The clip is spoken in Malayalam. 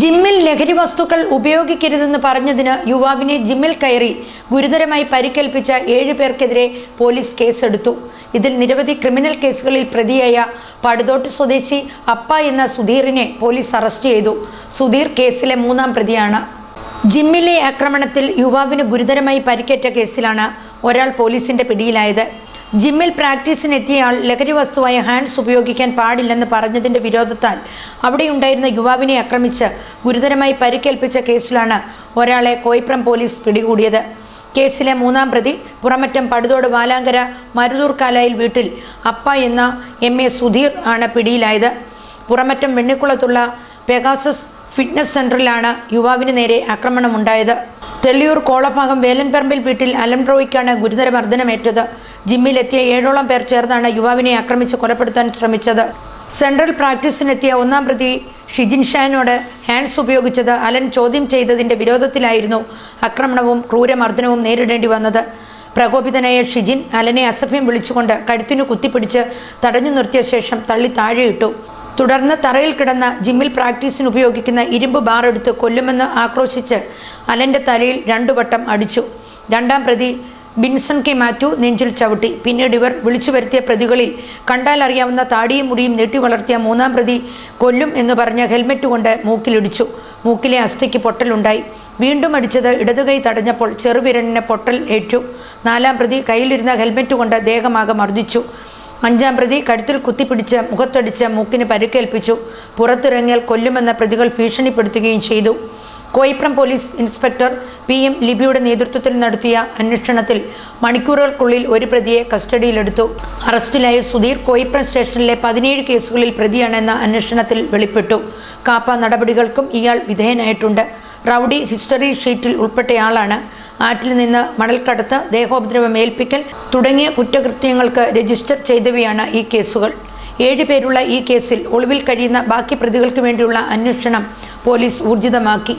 ജിമ്മിൽ ലഹരി വസ്തുക്കൾ ഉപയോഗിക്കരുതെന്ന് പറഞ്ഞതിന് യുവാവിനെ ജിമ്മിൽ കയറി ഗുരുതരമായി പരിക്കേൽപ്പിച്ച ഏഴ് പേർക്കെതിരെ പോലീസ് കേസെടുത്തു. ഇതിൽ നിരവധി ക്രിമിനൽ കേസുകളിൽ പ്രതിയായ പടുതോട്ട് സ്വദേശി അപ്പ എന്ന സുധീറിനെ പോലീസ് അറസ്റ്റ് ചെയ്തു. സുധീർ കേസിലെ മൂന്നാം പ്രതിയാണ്. ജിമ്മിലെ ആക്രമണത്തിൽ യുവാവിന് ഗുരുതരമായി പരിക്കേറ്റ കേസിലാണ് ഒരാൾ പോലീസിന്റെ പിടിയിലായത്. ജിമ്മിൽ പ്രാക്ടീസിനെത്തിയയാൾ ലഹരി വസ്തുവായ ഹാൻഡ്സ് ഉപയോഗിക്കാൻ പാടില്ലെന്ന് പറഞ്ഞതിന്റെ വിരോധത്താൽ അവിടെയുണ്ടായിരുന്ന യുവാവിനെ ആക്രമിച്ച് ഗുരുതരമായി പരിക്കേൽപ്പിച്ച കേസിലാണ് ഒരാളെ കോയിപ്രം പോലീസ് പിടികൂടിയത്. കേസിലെ മൂന്നാം പ്രതി പുറമറ്റം പടുതോട് വാലാങ്കര മരുതൂർ കാലായിൽ വീട്ടിൽ അപ്പ എന്ന എം. എ. സുധീർ ആണ് പിടിയിലായത്. പുറമറ്റം വെണ്ണിക്കുളത്തുള്ള പെഗാസസ് ഫിറ്റ്നസ് സെന്ററിലാണ് യുവാവിന് നേരെ ആക്രമണമുണ്ടായത്. തെള്ളിയൂർ കോളഭാഗം വേലൻപറമ്പിൽ വീട്ടിൽ അലംറോയ്ക്കാണ് ഗുരുതര മർദ്ദനമേറ്റത് ജിമ്മിലെത്തിയ ഏഴോളം പേർ ചേർന്നാണ് യുവാവിനെ ആക്രമിച്ച് കൊലപ്പെടുത്താൻ ശ്രമിച്ചത്. സെൻട്രൽ പ്രാക്ടീസിനെത്തിയ ഒന്നാം പ്രതി ഷിജിൻ ഷാനോട് ഹാൻഡ്സ് ഉപയോഗിച്ചത് അലൻ ചോദ്യം ചെയ്തതിന്റെ വിരോധത്തിലായിരുന്നു ആക്രമണവും ക്രൂരമർദ്ദനവും നേരിടേണ്ടി വന്നത്. പ്രകോപിതനായ ഷിജിൻ അലനെ അസഭ്യം വിളിച്ചുകൊണ്ട് കഴുത്തിനു കുത്തിപ്പിടിച്ച് തടഞ്ഞു നിർത്തിയ ശേഷം തള്ളി താഴെയിട്ടു. തുടർന്ന് തറയിൽ കിടന്ന ജിമ്മിൽ പ്രാക്ടീസിന് ഉപയോഗിക്കുന്ന ഇരുമ്പ് ബാർ എടുത്ത് കൊല്ലുമെന്ന് ആക്രോശിച്ച് അലന്റെ തലയിൽ രണ്ടു വട്ടം അടിച്ചു. രണ്ടാം പ്രതി ബിൻസൺ കെ മാത്യു നെഞ്ചിൽ ചവിട്ടി. പിന്നീട് ഇവർ വിളിച്ചു വരുത്തിയ പ്രതികളിൽ കണ്ടാൽ അറിയാവുന്ന താടിയും മുടിയും നീട്ടി വളർത്തിയ മൂന്നാം പ്രതി കൊല്ലും എന്ന് പറഞ്ഞ് ഹെൽമെറ്റ് കൊണ്ട് മൂക്കിലിടിച്ചു. മൂക്കിലെ അസ്ഥിക്ക് പൊട്ടലുണ്ടായി. വീണ്ടും അടിച്ചത് ഇടതുകൈ തടഞ്ഞപ്പോൾ ചെറുവിരലിന് പൊട്ടൽ ഏറ്റു. നാലാം പ്രതി കയ്യിലിരുന്ന ഹെൽമെറ്റ് കൊണ്ട് ദേഹമാകെ മർദ്ദിച്ചു. അഞ്ചാം പ്രതി കഴുത്തിൽ കുത്തിപ്പിടിച്ച് മുഖത്തടിച്ച് മൂക്കിന് പരുക്കേൽപ്പിച്ചു. പുറത്തിറങ്ങിയാൽ കൊല്ലുമെന്ന പ്രതികൾ ഭീഷണിപ്പെടുത്തുകയും ചെയ്തു. Koipram police inspector P M ലിബിയുടെ നേതൃത്വത്തിൽ നടത്തിയ അന്വേഷണത്തിൽ മണിക്കൂറുകൾക്കുള്ളിൽ ഒരു പ്രതിയെ കസ്റ്റഡിയിലെടുത്തു. അറസ്റ്റിലായ സുധീർ കോയിപ്രം സ്റ്റേഷനിലെ പതിനേഴ് കേസുകളിൽ പ്രതിയാണെന്ന അന്വേഷണത്തിൽ വെളിപ്പെട്ടു. കാപ്പ നടപടികൾക്കും ഇയാൾ വിധേയനായിട്ടുണ്ട്. റൌഡി ഹിസ്റ്ററി ഷീറ്റിൽ ഉൾപ്പെട്ടയാളാണ്. ആറ്റിൽ നിന്ന് മണൽക്കടത്ത് ദേഹോപദ്രവം ഏൽപ്പിക്കൽ തുടങ്ങിയ കുറ്റകൃത്യങ്ങൾക്ക് രജിസ്റ്റർ ചെയ്തവയാണ് ഈ കേസുകൾ. ഏഴ് പേരുള്ള ഈ കേസിൽ ഒളിവിൽ കഴിയുന്ന ബാക്കി പ്രതികൾക്ക് വേണ്ടിയുള്ള അന്വേഷണം പോലീസ് ഊർജിതമാക്കി.